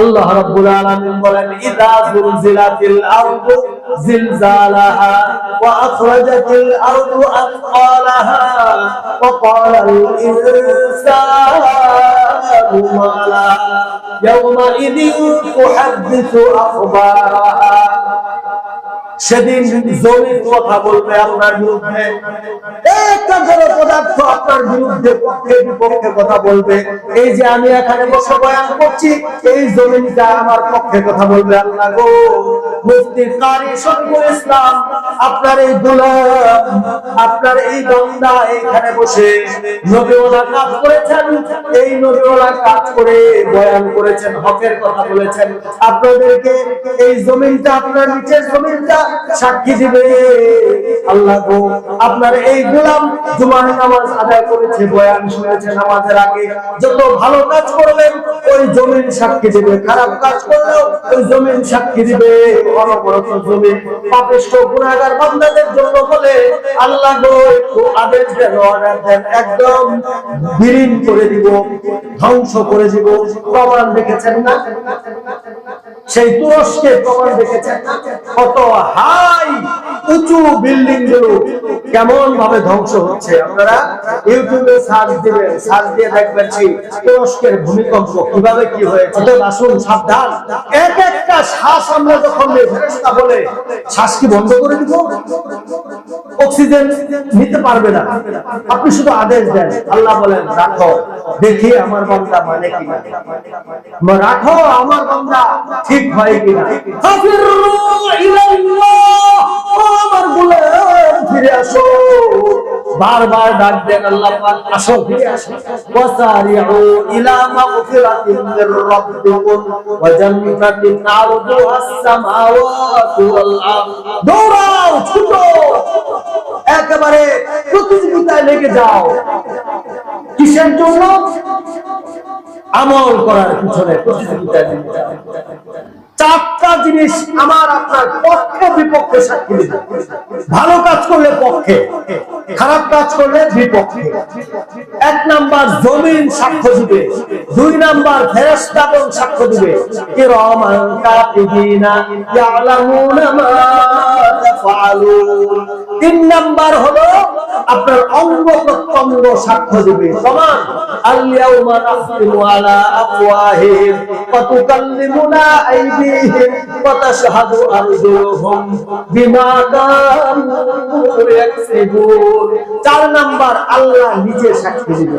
আল্লাহ রাব্বুল আলামিন বলেন ইযা জুলজিলাতিল আরদু জিলজালাহা ওয়া আখরাজাতিল আরদু আথqalaha ওয়া ক্বালাল ইনসানু মা লাহা ইয়াওমাইযিন তুহাদ্দিসু আখবারাহা সেদিন জমির কথা বলবে আপনার বিরুদ্ধে। একটা জড় পদার্থ আপনার বিরুদ্ধে পক্ষে বিপক্ষে কথা বলবে। এই যে আমি এখানে বসে বয়ান করছি, এই জমিনটা আমার পক্ষে কথা বলবে গো। আপনার বলেছেন। আপনাদেরকে এই জমিনটা, আপনার নিচের জমিনটা সাক্ষী দিবে। আল্লাহ গো, আপনার এই গোলাম জুমার নামাজ আদায় করেছে, বয়ান শুনেছে নামাজের আগে। যত ভালো কাজ করবেন ওই জমিন সাক্ষী দিবে। খারাপ কাজ করলেও ওই জমিন সাক্ষী দিবে। অনবরত জমিন গুণাগার জন্য বলে, আল্লাহ গো, একটু আদেশ দেন দেন, একদম বিলীন করে দিব, ধ্বংস করে দিব। প্রমাণ দেখেছেন না? সেই তুরস্কের প্রমাণ দেখেছেন কত হাই উঁচু বিল্ডিংগুলো কেমন ভাবে ধ্বংস হচ্ছে আপনারা ইউটিউবে সার্চ দিবেন সার্চ দিয়ে দেখবেন সেই তুরস্কের ভূমিকম্প কীভাবে কি হয়েছে। অতএব আসুন সাবধান। এক একটা শ্বাস আমরা যখন নেই, ফেরেশতা বলে শ্বাস কি বন্ধ করে দিব? অক্সিজেন নিতে পারবে না। আপনি শুধু আদেশ দেন আল্লাহ বলেন রাখো দেখি আমার বান্দা মানে কিনা। রাখো আমার বান্দা ঠিক হয় কিনা? বারবার ডাক দেন আল্লাহ আসো ওয়াসারিউ ইলা মাগফিরাতিন মির ওয়া জান্নাতিন আরদুহা আস-সামাওয়াতু ওয়াল আরদ। দৌড়াও, ছুটো। একেবারে প্রতিযোগিতায় লেগে যাও। কিসের জন্য? আমল করার পিছনে প্রতিযোগিতায় লেগে যাও। চারটা জিনিস আমার আপনার পক্ষে, বিপক্ষে সাক্ষী দিবে। ভালো কাজ করলে পক্ষে, খারাপ কাজ করলে বিপক্ষে। এক নাম্বার জমিন সাক্ষ্য দিবে, দুই নাম্বার ফেরেশতাগণ সাক্ষ্য দিবে। কিরামান কাতিবিনা ইয়ালামুনা মা তাফআলুন। তিন নাম্বার হলো আপনার অঙ্গ প্রত্যঙ্গ সাক্ষ্য দিবে। সমান। আল-ইয়াউমা নাখতিমু আলা আফওয়াহিহিম ওয়া তুকাল্লিমুনা আইদিহিম ওয়া তাশহাদু আরজুলুহুম বিমা কানু ইয়াকসিবুন। চার নাম্বার আল্লাহ নিজে সাক্ষী দিবে।